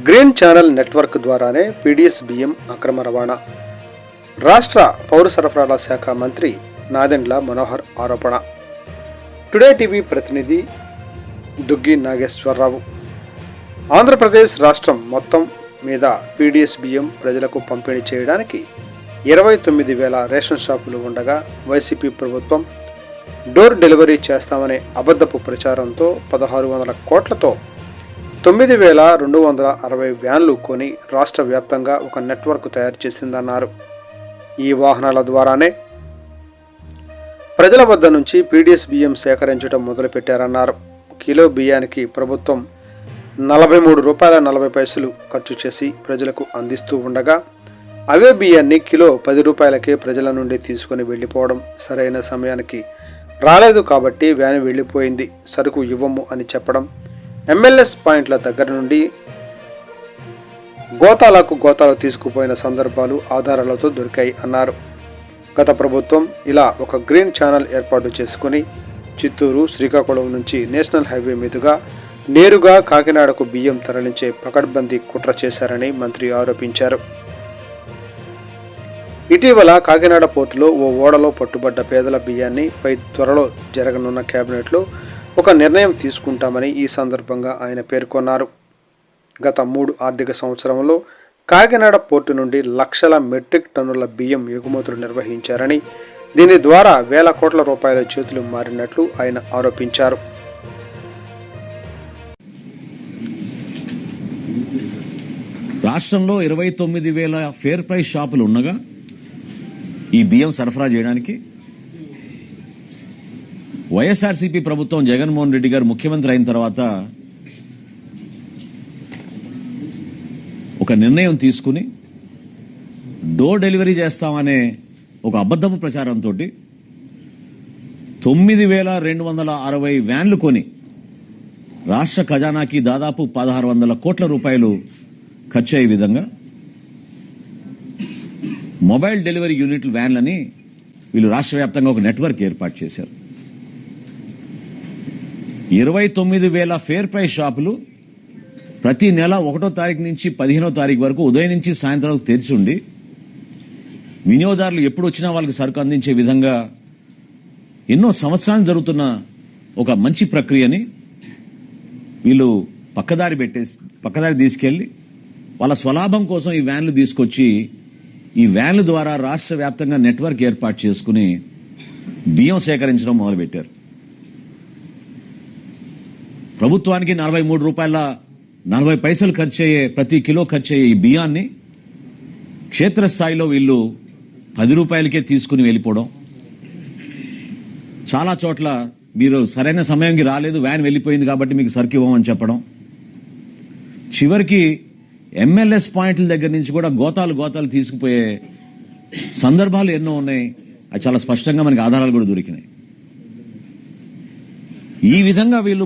Green channel network ద్వారానే PDS బియ్యం అక్రమ రవాణా. రాష్ట్ర పౌర సరఫరాల శాఖ మంత్రి నాదెండ్ల మనోహర్ ఆరోపణ. టుడే టీవీ ప్రతినిధి దుగ్గి నాగేశ్వరరావు. ఆంధ్రప్రదేశ్ రాష్ట్రం మొత్తం మీద పీడీఎస్ బియ్యం ప్రజలకు పంపిణీ చేయడానికి ఇరవై తొమ్మిది వేల రేషన్ షాపులు ఉండగా వైసీపీ ప్రభుత్వం డోర్ డెలివరీ చేస్తామనే అబద్ధపు ప్రచారంతో పదహారు వందల కోట్లతో తొమ్మిది వేల రెండు వందల అరవై వ్యాన్లు కొని రాష్ట్ర వ్యాప్తంగా ఒక నెట్వర్క్ తయారు చేసిందన్నారు. ఈ వాహనాల ద్వారానే ప్రజల వద్ద నుంచి పీడీఎస్ బియ్యం సేకరించడం మొదలుపెట్టారన్నారు. కిలో బియ్యానికి ప్రభుత్వం నలభై మూడు రూపాయల నలభై పైసలు ఖర్చు చేసి ప్రజలకు అందిస్తూ ఉండగా అవే బియ్యాన్ని కిలో పది రూపాయలకే ప్రజల నుండి తీసుకొని వెళ్ళిపోవడం సరైన సమయానికి రాలేదు కాబట్టి వ్యాన్ వెళ్ళిపోయింది సరుకు ఇవ్వము అని చెప్పడం ఎంఎల్ఎస్ పాయింట్ల దగ్గర నుండి గోతాలకు గోతాలు తీసుకుపోయిన సందర్భాలు ఆధారాలతో దొరికాయి అన్నారు. గత ప్రభుత్వం ఇలా ఒక గ్రీన్ ఛానల్ ఏర్పాటు చేసుకుని చిత్తూరు శ్రీకాకుళం నుంచి నేషనల్ హైవే మీదుగా నేరుగా కాకినాడకు బియ్యం తరలించే పకడ్బందీ కుట్ర చేశారని మంత్రి ఆరోపించారు. ఇటీవల కాకినాడ పోర్టులో ఓ ఓడలో పట్టుబడ్డ పేదల బియ్యాన్ని పై త్వరలో జరగనున్న కేబినెట్లో ఒక నిర్ణయం తీసుకుంటామని ఈ సందర్భంగా ఆయన పేర్కొన్నారు. గత మూడు ఆర్థిక సంవత్సరంలో కాకినాడ పోర్టు నుండి లక్షల మెట్రిక్ టన్నుల బియ్యం ఎగుమతులు నిర్వహించారని దీని ద్వారా వేల కోట్ల రూపాయల చేతులు మారినట్లు ఆయన ఆరోపించారు. రాష్ట్రంలో ఇరవై తొమ్మిది వేల ఫేర్ ప్రైస్ షాపులు ఉండగా ఈ బియ్యం సరఫరా చేయడానికి వైఎస్ఆర్సీపీ ప్రభుత్వం జగన్మోహన్ రెడ్డి గారు ముఖ్యమంత్రి అయిన తర్వాత ఒక నిర్ణయం తీసుకుని డోర్ డెలివరీ చేస్తామనే ఒక అబద్దపు ప్రచారంతో తొమ్మిది వేల రెండు వందల అరవై వ్యాన్లు కొని రాష్ట్ర ఖజానాకి దాదాపు పదహారు వందల కోట్ల రూపాయలు ఖర్చు అయ్యే విధంగా మొబైల్ డెలివరీ యూనిట్లు వ్యాన్లని వీళ్ళు రాష్ట్ర వ్యాప్తంగా ఒక నెట్వర్క్ ఏర్పాటు చేశారు. ఇరవై తొమ్మిది వేల ఫేర్ ప్రైస్ షాపులు ప్రతి నెల ఒకటో తారీఖు నుంచి పదిహేనో తారీఖు వరకు ఉదయం నుంచి సాయంత్రం వరకు తెరిచి ఉండి వినియోగదారులు ఎప్పుడు వచ్చినా వాళ్ళకి సరుకు అందించే విధంగా ఎన్నో సంవత్సరాలు జరుగుతున్న ఒక మంచి ప్రక్రియని వీళ్ళు పక్కదారి పెట్టేసి పక్కదారి తీసుకెళ్ళి వాళ్ళ స్వలాభం కోసం ఈ వ్యాన్లు తీసుకొచ్చి ఈ వ్యాన్ల ద్వారా రాష్ట్ర వ్యాప్తంగా నెట్వర్క్ ఏర్పాటు చేసుకుని బియ్యం సేకరించడం మొదలుపెట్టారు. ప్రభుత్వానికి నలభై మూడు రూపాయల నలభై పైసలు ఖర్చు అయ్యే ప్రతి కిలో ఖర్చు అయ్యే ఈ బియ్యాన్ని క్షేత్రస్థాయిలో వీళ్ళు పది రూపాయలకే తీసుకుని వెళ్ళిపోవడం. చాలా చోట్ల మీరు సరైన సమయంకి రాలేదు వ్యాన్ వెళ్ళిపోయింది కాబట్టి మీకు సరుకు ఇవ్వమని చెప్పడం. చివరికి ఎంఎల్ఎస్ పాయింట్ల దగ్గర నుంచి కూడా గోతాలు గోతాలు తీసుకుపోయే సందర్భాలు ఎన్నో ఉన్నాయి. అది చాలా స్పష్టంగా మనకి ఆధారాలు కూడా దొరికినాయి. ఈ విధంగా వీళ్ళు